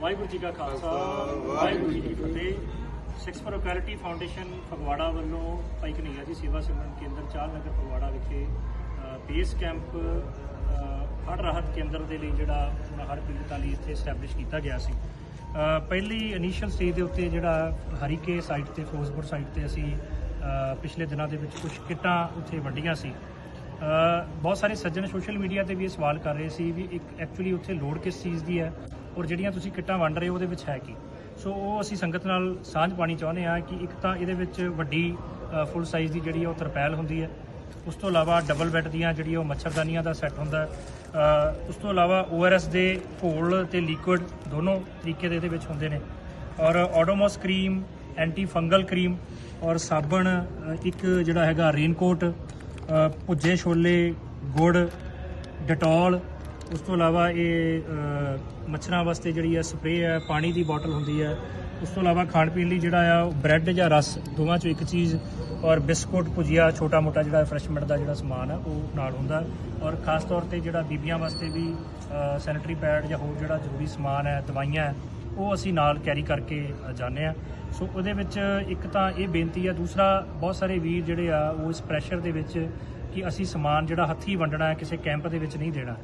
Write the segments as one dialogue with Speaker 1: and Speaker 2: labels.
Speaker 1: ਵਾਹਿਗੁਰੂ ਜੀ ਕਾ ਖਾਲਸਾ ਵਾਹਿਗੁਰੂ ਜੀ ਕੀ ਫਤਿਹ। Six ਪ੍ਰੋਕੈਰਿਟੀ foundation Phagwara ਵੱਲੋਂ ਭਾਈ ਕਨਈਆ ਜੀ ਸੇਵਾ ਸਿਮਰਨ ਕੇਂਦਰ ਚਾਲ ਨਗਰ ਫਗਵਾੜਾ ਵਿਖੇ ਅ, ਬੇਸ ਕੈਂਪ ਅ, ਹੜ੍ਹ ਰਾਹਤ ਕੇਂਦਰ ਦੇ ਲਈ ਜਿਹੜਾ ਹੜ੍ਹ ਪੀੜਤਾਂ ਲਈ ਇੱਥੇ ਸਟੈਬਲਿਸ਼ ਕੀਤਾ ਗਿਆ ਸੀ। ਪਹਿਲੀ ਇਨੀਸ਼ੀਅਲ ਸਟੇਜ ਦੇ ਉੱਤੇ ਜਿਹੜਾ ਹਰੀਕੇ ਸਾਈਟ ਤੇ ਫਿਰੋਜ਼ਪੁਰ ਸਾਈਟ ਤੇ ਅਸੀਂ ਪਿਛਲੇ ਦਿਨਾਂ ਦੇ ਵਿੱਚ ਕੁਝ ਕਿੱਟਾਂ ਉੱਥੇ ਵੰਡੀਆਂ ਸੀ। ਬਹੁਤ ਸਾਰੇ ਸੱਜਣ ਸੋਸ਼ਲ ਮੀਡੀਆ ਤੇ ਵੀ ਇਹ ਸਵਾਲ ਕਰ ਰਹੇ ਸੀ ਵੀ ਇੱਕ ਐਕਚੁਅਲੀ ਉੱਥੇ ਲੋੜ ਕਿਸ ਚੀਜ਼ ਦੀ ਹੈ? ਔਰ ਜਿਹੜੀਆਂ ਤੁਸੀਂ ਕਿੱਟਾਂ ਵੰਡ ਰਹੇ ਹੋ ਉਹਦੇ ਵਿੱਚ ਹੈ ਕੀ? ਸੋ ਉਹ ਅਸੀਂ ਸੰਗਤ ਨਾਲ ਸਾਂਝ ਪਾਣੀ ਚਾਹੁੰਦੇ ਆ ਕਿ ਇੱਕ ਤਾਂ ਇਹਦੇ ਵਿੱਚ ਵੱਡੀ ਫੁੱਲ ਸਾਈਜ਼ ਦੀ ਜਿਹੜੀ ਹੈ ਉਹ ਤਰਪੈਲ ਹੁੰਦੀ ਹੈ। ਉਸ ਤੋਂ ਇਲਾਵਾ ਡਬਲ ਬੈੱਡ ਦੀਆਂ ਜਿਹੜੀ ਉਹ ਮੱਛਰਦਾਨੀਆਂ ਦਾ ਸੈੱਟ ਹੁੰਦਾ ਉਸ ਤੋਂ ਇਲਾਵਾ ORS ਦੇ ਘੋਲ ਤੇ ਲਿਕੁਇਡ ਦੋਨੋਂ ਤਰੀਕੇ ਦੇ ਇਹਦੇ ਵਿੱਚ ਹੁੰਦੇ ਨੇ। ਔਰ Odomos cream anti fungal cream ਔਰ ਸਾਬਣ ਇੱਕ ਜਿਹੜਾ ਹੈਗਾ ਰੇਨਕੋਟ ਅ, ਭੁੱਜੇ ਛੋਲੇ ਗੁੜ ਡਟੋਲ ਉਸ ਤੋਂ ਇਲਾਵਾ ਇਹ ਮੱਛਰਾਂ ਵਾਸਤੇ ਜਿਹੜੀ ਹੈ ਸਪਰੇਅ ਹੈ, ਪਾਣੀ ਦੀ ਬੋਟਲ ਹੁੰਦੀ ਹੈ। ਉਸ ਤੋਂ ਇਲਾਵਾ ਖਾਣ ਪੀਣ ਲਈ ਜਿਹੜਾ ਆ ਬ੍ਰੈਡ ਜਾਂ ਰਸ, ਦੋਵਾਂ ਚੋਂ ਇੱਕ ਚੀਜ਼ ਔਰ ਬਿਸਕੁਟ, ਭੁਜੀਆ ਛੋਟਾ ਮੋਟਾ ਜਿਹੜਾ ਰਿਫਰੈਸ਼ਮੈਂਟ ਦਾ ਜਿਹੜਾ ਸਮਾਨ ਹੈ, ਉਹ ਨਾਲ ਹੁੰਦਾ। ਔਰ ਖਾਸ ਤੌਰ ਤੇ ਜਿਹੜਾ ਬੀਬੀਆਂ ਵਾਸਤੇ ਵੀ ਸੈਨੀਟਰੀ ਪੈਡ ਜਾਂ ਹੋਰ ਜਿਹੜਾ ਜ਼ਰੂਰੀ ਸਮਾਨ ਹੈ, ਦਵਾਈਆਂ ਉਹ ਅਸੀਂ ਨਾਲ ਕੈਰੀ ਕਰਕੇ ਜਾਂਦੇ ਆ ਸੋ ਉਹਦੇ ਵਿੱਚ ਇੱਕ ਤਾਂ ਇਹ ਬੇਨਤੀ ਆ ਦੂਸਰਾ ਬਹੁਤ ਸਾਰੇ ਵੀਰ ਜਿਹੜੇ ਆ, ਉਹ ਇਸ ਪ੍ਰੈਸ਼ਰ ਦੇ ਵਿੱਚ ਕਿ ਅਸੀਂ ਸਮਾਨ ਜਿਹੜਾ ਹੱਥੀ ਵੰਡਣਾ ਹੈ, ਕਿਸੇ ਕੈਂਪ ਦੇ ਵਿੱਚ ਨਹੀਂ ਦੇਣਾ।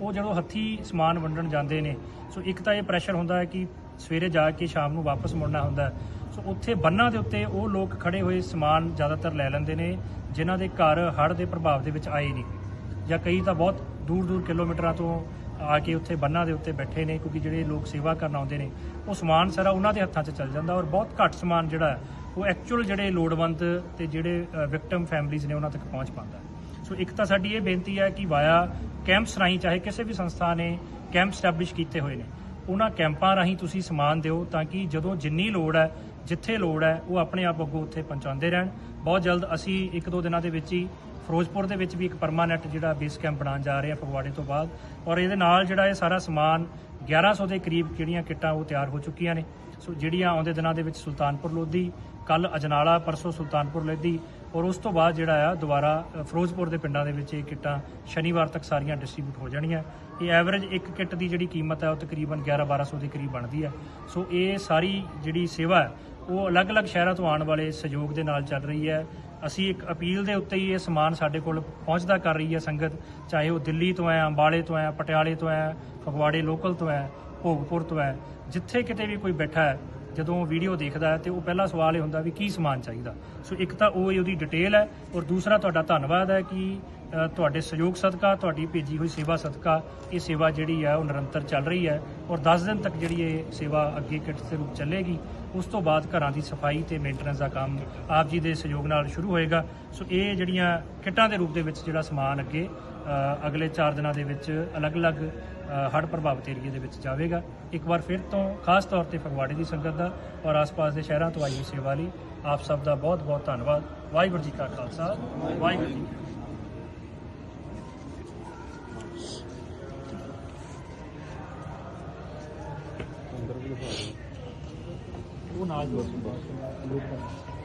Speaker 1: ਉਹ ਜਦੋਂ ਹੱਥੀ ਸਮਾਨ ਵੰਡਣ ਜਾਂਦੇ ਨੇ, ਸੋ ਇੱਕ ਤਾਂ ਇਹ ਪ੍ਰੈਸ਼ਰ ਹੁੰਦਾ ਹੈ ਕਿ ਸਵੇਰੇ ਜਾ ਕੇ ਸ਼ਾਮ ਨੂੰ ਵਾਪਸ ਮੁੜਨਾ ਹੁੰਦਾ ਸੋ ਉੱਥੇ ਬੰਨਾਂ ਦੇ ਉੱਤੇ ਉਹ ਲੋਕ ਖੜੇ ਹੋਏ ਸਮਾਨ ਜ਼ਿਆਦਾਤਰ ਲੈ ਲੈਂਦੇ ਨੇ, ਜਿਨ੍ਹਾਂ ਦੇ ਘਰ ਹੜ੍ਹ ਦੇ ਪ੍ਰਭਾਵ ਦੇ ਵਿੱਚ ਆਏ ਨਹੀਂ ਜਾਂ ਕਈ ਤਾਂ ਬਹੁਤ ਦੂਰ ਦੂਰ ਕਿਲੋਮੀਟਰਾਂ ਤੋਂ ਆ ਕੇ ਉੱਥੇ ਬੰਨਾਂ ਦੇ ਉੱਤੇ ਬੈਠੇ ਨੇ, ਕਿਉਂਕਿ ਜਿਹੜੇ ਲੋਕ ਸੇਵਾ ਕਰਨ ਆਉਂਦੇ ਨੇ, ਉਹ ਸਮਾਨ ਸਾਰਾ ਉਹਨਾਂ ਦੇ ਹੱਥਾਂ 'ਚ ਚੱਲ ਜਾਂਦਾ ਔਰ ਬਹੁਤ ਘੱਟ ਸਮਾਨ ਜਿਹੜਾ ਉਹ ਐਕਚੁਅਲ ਜਿਹੜੇ ਲੋੜਵੰਦ ਤੇ ਜਿਹੜੇ ਵਿਕਟਮ ਫੈਮਲੀਆਂ ਨੇ ਉਹਨਾਂ ਤੱਕ ਪਹੁੰਚ ਪਾਉਂਦਾ ਸੋ ਇੱਕ ਤਾਂ ਸਾਡੀ ਇਹ ਬੇਨਤੀ ਹੈ ਕਿ ਵਾਇਆ ਕੈਂਪਸ ਰਾਹੀਂ ਚਾਹੇ ਕਿਸੇ ਵੀ ਸੰਸਥਾ ਨੇ ਕੈਂਪ ਸਟੈਬਲਿਸ਼ ਕੀਤੇ ਹੋਏ ਨੇ, ਉਹਨਾਂ ਕੈਂਪਾਂ ਰਾਹੀਂ ਤੁਸੀਂ ਸਮਾਨ ਦਿਓ ਤਾਂ ਕਿ ਜਦੋਂ ਜਿੰਨੀ ਲੋੜ ਹੈ, ਜਿੱਥੇ ਲੋੜ ਹੈ, ਉਹ ਆਪਣੇ ਆਪ ਅੱਗੋਂ ਉੱਥੇ ਪਹੁੰਚਾਉਂਦੇ ਰਹਿਣ। ਬਹੁਤ ਜਲਦ ਅਸੀਂ ਇੱਕ ਦੋ ਦਿਨਾਂ ਦੇ ਵਿੱਚ ਹੀ ਫਿਰੋਜ਼ਪੁਰ ਦੇ ਵਿੱਚ ਵੀ ਇੱਕ ਪਰਮਾਨੈਂਟ ਜਿਹੜਾ ਬੇਸ ਕੈਂਪ ਬਣਾਉਣ ਜਾ ਰਹੇ ਹਾਂ ਫਗਵਾੜੇ ਤੋਂ ਬਾਅਦ ਔਰ ਇਹਦੇ ਨਾਲ ਜਿਹੜਾ ਇਹ ਸਾਰਾ ਸਮਾਨ 1100 ਦੇ ਕਰੀਬ ਜਿਹੜੀਆਂ ਕਿੱਟਾਂ ਉਹ ਤਿਆਰ ਹੋ ਚੁੱਕੀਆਂ ਨੇ। ਸੋ ਜਿਹੜੀਆਂ ਆਉਂਦੇ ਦਿਨਾਂ ਦੇ ਵਿੱਚ ਸੁਲਤਾਨਪੁਰ ਲੋਧੀ ਕੱਲ ਅਜਨਾਲਾ, ਪਰਸੋਂ ਸੁਲਤਾਨਪੁਰ ਲੋਧੀ ਔਰ ਉਸ ਤੋਂ ਬਾਅਦ ਜਿਹੜਾ ਆ ਦੁਬਾਰਾ ਫਿਰੋਜ਼ਪੁਰ ਦੇ ਪਿੰਡਾਂ ਦੇ ਵਿੱਚ ਇਹ ਕਿੱਟਾਂ ਸ਼ਨੀਵਾਰ ਤੱਕ ਸਾਰੀਆਂ ਡਿਸਟ੍ਰੀਬਿਊਟ ਹੋ ਜਾਣੀਆਂ। ਇਹ ਐਵਰੇਜ ਇੱਕ ਕਿੱਟ ਦੀ ਜਿਹੜੀ ਕੀਮਤ ਹੈ ਉਹ ਤਕਰੀਬਨ 11 1200 ਦੇ ਕਰੀਬ ਬਣਦੀ ਹੈ ਸੋ ਇਹ ਸਾਰੀ ਜਿਹੜੀ ਸੇਵਾ ਹੈ ਉਹ ਅਲੱਗ-ਅਲੱਗ ਸ਼ਹਿਰਾਂ ਤੋਂ ਆਉਣ ਵਾਲੇ ਸਹਿਯੋਗ ਦੇ ਨਾਲ ਚੱਲ ਰਹੀ ਹੈ। ਅਸੀਂ ਇੱਕ ਅਪੀਲ ਦੇ ਉੱਤੇ ਹੀ ਇਹ ਸਮਾਨ ਸਾਡੇ ਕੋਲ ਪਹੁੰਚਦਾ ਕਰ ਰਹੀ ਹੈ ਸੰਗਤ, ਚਾਹੇ ਉਹ ਦਿੱਲੀ ਤੋਂ ਹੈ, ਅੰਬਾਲੇ ਤੋਂ ਹੈ, ਪਟਿਆਲੇ ਤੋਂ ਹੈ, ਫਗਵਾੜੇ ਲੋਕਲ ਤੋਂ ਹੈ, ਭੋਗਪੁਰ ਤੋਂ ਹੈ, ਜਿੱਥੇ ਕਿਤੇ ਵੀ ਕੋਈ ਬੈਠਾ ਹੈ, ਜਦੋਂ ਵੀਡੀਓ ਦੇਖਦਾ ਹੈ ਤੇ ਉਹ ਪਹਿਲਾ ਸਵਾਲ ਇਹ ਹੁੰਦਾ ਵੀ ਕੀ ਸਮਾਨ ਚਾਹੀਦਾ। ਸੋ ਇੱਕ ਤਾਂ ਉਹ ਹੀ ਉਹਦੀ ਡਿਟੇਲ ਹੈ ਔਰ ਦੂਸਰਾ ਤੁਹਾਡਾ ਧੰਨਵਾਦ ਹੈ ਕਿ ਤੁਹਾਡੇ ਸਹਿਯੋਗ ਸਦਕਾ, ਤੁਹਾਡੀ ਭੇਜੀ ਹੋਈ ਸੇਵਾ ਸਦਕਾ, ਇਹ ਸੇਵਾ ਜਿਹੜੀ ਹੈ ਉਹ ਨਿਰੰਤਰ ਚੱਲ ਰਹੀ ਹੈ ਔਰ 10 ਦਿਨ ਤੱਕ ਜਿਹੜੀ ਇਹ ਸੇਵਾ ਅੱਗੇ ਕਿਟ ਦੇ ਰੂਪ ਚੱਲੇਗੀ, ਉਸ ਤੋਂ ਬਾਅਦ ਘਰਾਂ ਦੀ ਸਫ਼ਾਈ ਤੇ ਮੇਨਟੇਨੈਂਸ ਦਾ ਕੰਮ ਆਪ ਜੀ ਦੇ ਸਹਿਯੋਗ ਨਾਲ ਸ਼ੁਰੂ ਹੋਏਗਾ। ਸੋ ਇਹ ਜਿਹੜੀਆਂ ਕਿੱਟਾਂ ਦੇ ਰੂਪ ਦੇ ਵਿੱਚ ਜਿਹੜਾ ਸਮਾਨ ਅੱਗੇ ਅਗਲੇ 4 ਦਿਨਾਂ ਦੇ ਵਿੱਚ ਅਲੱਗ-ਅਲੱਗ ਹੜ੍ਹ ਪ੍ਰਭਾਵਿਤ ਏਰੀਏ ਦੇ ਵਿੱਚ ਜਾਵੇਗਾ। ਇੱਕ ਵਾਰ ਫਿਰ ਤੋਂ ਖਾਸ ਤੌਰ ਤੇ ਫਗਵਾੜੇ ਦੀ ਸੰਗਤ ਦਾ ਔਰ ਆਸ-ਪਾਸ ਦੇ ਸ਼ਹਿਰਾਂ ਤੋਂ ਆਈ ਹੋਈ ਸੇਵਾ ਲਈ ਆਪ ਸਭ ਦਾ ਬਹੁਤ-ਬਹੁਤ ਧੰਨਵਾਦ। ਵਾਹਿਗੁਰੂ ਜੀ ਕਾ ਖਾਲਸਾ, ਵਾਹਿਗੁਰੂ ਜੀ ਕੀ